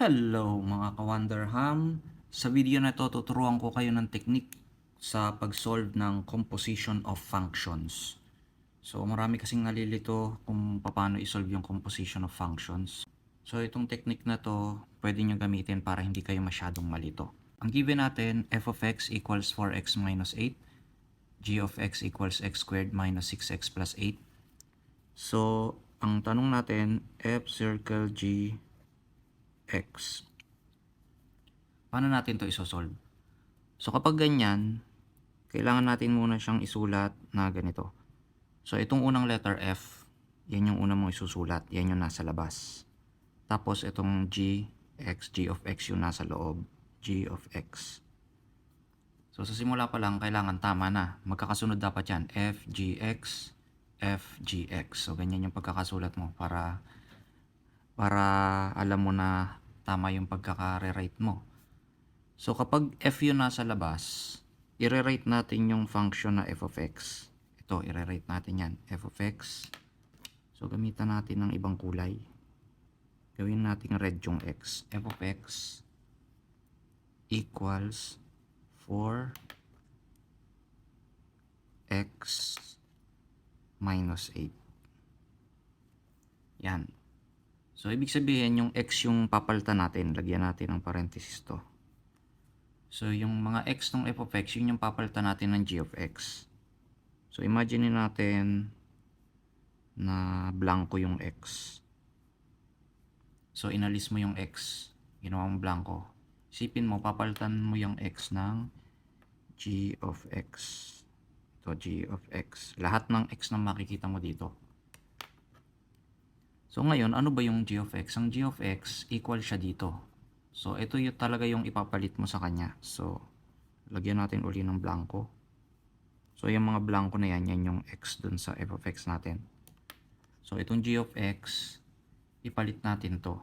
Hello mga ka-Wonderham! Sa video na ito, tuturuan ko kayo ng technique sa pag-solve ng composition of functions. So marami kasing nalilito kung paano i-solve yung composition of functions. So itong technique na to, pwede nyo gamitin para hindi kayo masyadong malito. Ang given natin, f of x equals 4x minus 8, g of x equals x squared minus 6x plus 8. So, ang tanong natin, f circle g x. Paano natin to isosolve? So kapag ganyan, kailangan natin muna siyang isulat na ganito. So itong unang letter F, yan yung unang mong isusulat. Yan yung nasa labas. Tapos itong G, X, G of X yung nasa loob. G of X. So sa simula pa lang, kailangan tama na. Magkakasunod dapat yan. F, G, X, F, G, X. So ganyan yung pagkakasulat mo para para alam mo na tama yung pagkaka-rewrite mo. So kapag f yun nasa labas, i-rewrite natin yung function na f of x. Ito, i-rewrite natin yan. f of x. So gamitan natin ng ibang kulay. Gawin natin red yung x. f of x equals 4 x minus 8. Yan. So, ibig sabihin, yung x yung papalitan natin. Lagyan natin ng parenthesis to. So, yung mga x ng f of x, yun yung papalitan natin ng g of x. So, imagine natin na blanco yung x. So, inalis mo yung x. Ginawa mo blanco. Isipin mo, papalitan mo yung x ng g of x. Ito, g of x. Lahat ng x na makikita mo dito. So ngayon, ano ba yung g of x? Ang g of x equal siya dito. So ito yung talaga yung ipapalit mo sa kanya. So lagyan natin uli ng blanco. So yung mga blanco na yan, yan yung x dun sa f of x natin. So itong g of x, ipalit natin to.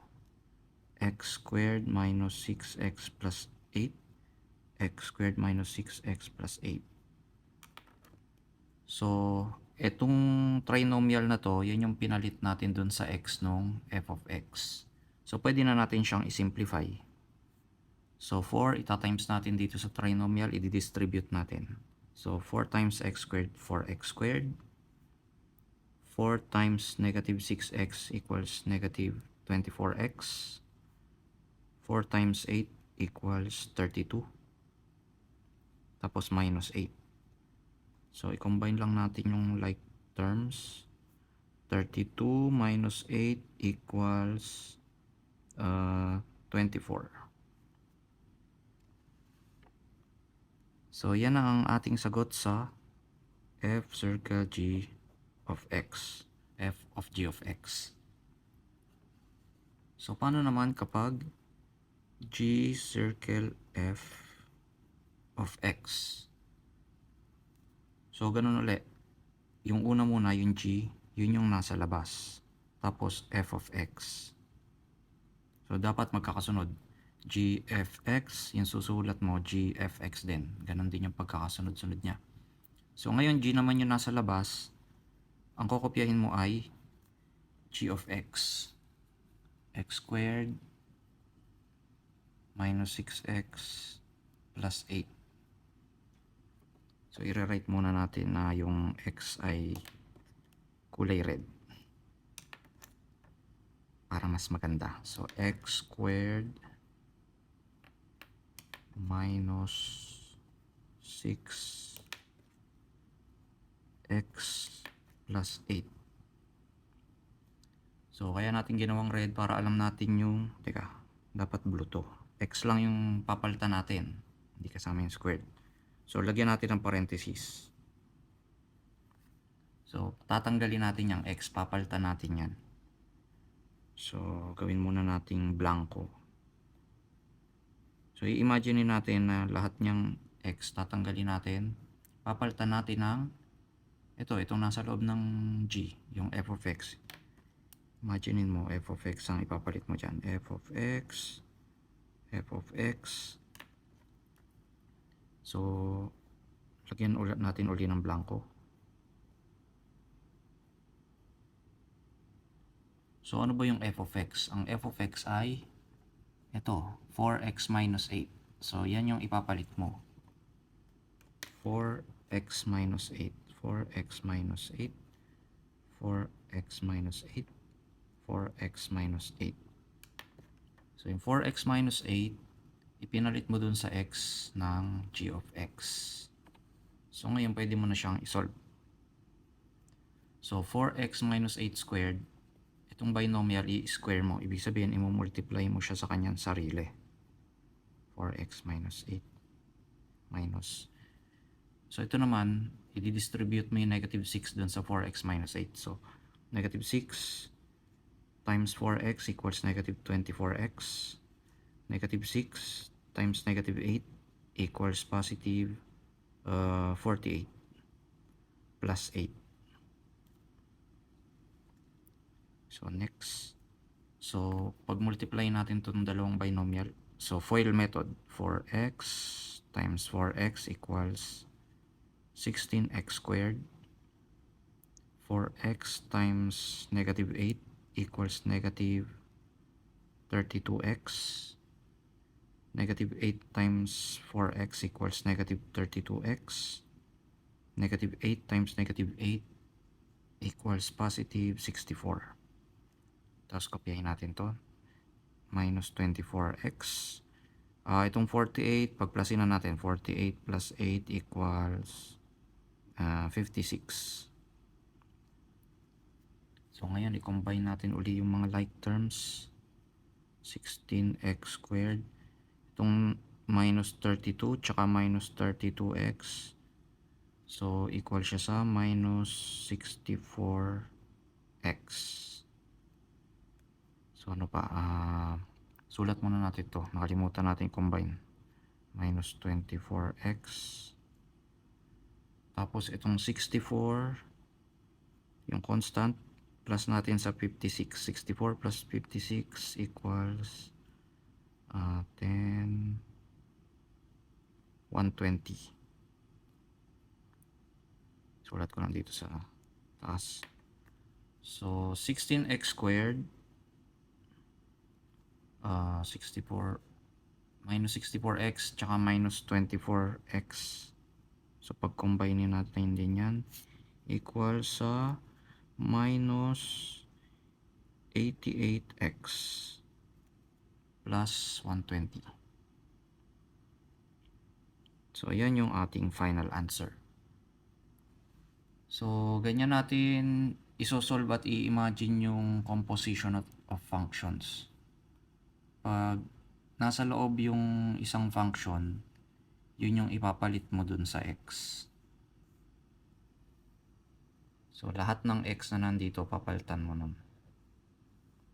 x squared minus 6x plus 8. x squared minus 6x plus 8. So, etong trinomial na to, yan yung pinalit natin dun sa x nung f of x. So, pwede na natin siyang isimplify. So, 4, itatimes natin dito sa trinomial, i-distribute natin. So, 4 times x squared, 4x squared. 4 times negative 6x equals negative 24x. 4 times 8 equals 32. Tapos minus 8. So, i-combine lang natin yung like terms. 32 minus 8 equals uh, 24. So, yan ang ating sagot sa f circle g of x. f of g of x. So, paano naman kapag g circle f of x? So, ganun ulit. Yung una muna, yung G, yun yung nasa labas. Tapos, f of x. So, dapat magkakasunod. gfx, yung susulat mo, gfx din. Ganon din yung pagkakasunod-sunod niya. So, ngayon, g naman yung nasa labas. Ang kokopyahin mo ay g of x. x squared minus 6x plus 8. So, i-rewrite muna natin na yung x ay kulay red. Para mas maganda. So, x squared minus 6 x plus 8. So, kaya natin ginawang red para alam natin yung, teka, dapat blue to. X lang yung papalitan natin. Hindi kasama yung squared. So, lagyan natin ng parenthesis. So, tatanggalin natin yung x. Papalitan natin yan. So, gawin muna nating blanco. So, i-imagine natin na lahat niyang x tatanggalin natin. Papalitan natin ng ito, itong nasa loob ng g, yung f of x. Imaginein mo, f of x ang ipapalit mo dyan. f of x, f of x, So, lagyan ulit natin uli ng blanco. So, ano ba yung f of x? Ang f of x ay ito, 4x minus 8. So, yan yung ipapalit mo. 4x minus 8. 4x minus 8. 4x minus 8. 4x minus 8. So, yung 4x minus 8, ipinalit mo dun sa x ng g of x. So, ngayon pwede mo na siyang isolve. So, 4x minus 8 squared, itong binomial i-square mo. Ibig sabihin, i-multiply mo siya sa kanyang sarili. 4x minus 8 minus. So, ito naman, i-distribute mo yung negative 6 dun sa 4x minus 8. So, negative 6 times 4x equals negative 24x. Negative 6 times negative 8 equals positive uh, 48 plus 8. So, next. So, pag multiply natin itong dalawang binomial. So, FOIL method. 4x times 4x equals 16x squared. 4x times negative 8 equals negative 32x. Negative 8 times 4x equals negative 32x. Negative 8 times negative 8 equals positive 64. Tapos kopyahin natin to. Minus 24x. Ah, itong 48, pagplasin na natin. 48 plus 8 equals ah, 56. So ngayon, i-combine natin uli yung mga like terms. 16x squared. Itong minus 32 tsaka minus 32x. So, equal siya sa minus 64x. So, ano pa? ah sulat muna natin to. Nakalimutan natin combine. Minus 24x. Tapos, itong 64, yung constant, plus natin sa 56. 64 plus 56 equals 10, 120. Sulat ko lang dito sa taas. So, 16x squared uh, 64 minus 64x tsaka minus 24x so pag combine natin din yan equal sa minus 88x plus 120 so yan yung ating final answer so ganyan natin isosolve at i-imagine yung composition of, of functions pag nasa loob yung isang function, yun yung ipapalit mo dun sa x. So, lahat ng x na nandito, papalitan mo nun.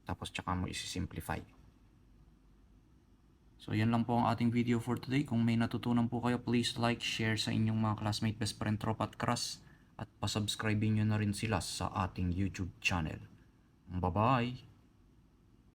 Tapos, tsaka mo isi-simplify. So, yan lang po ang ating video for today. Kung may natutunan po kayo, please like, share sa inyong mga classmate, best friend, tropa at crush. At pasubscribe nyo na rin sila sa ating YouTube channel. Bye-bye!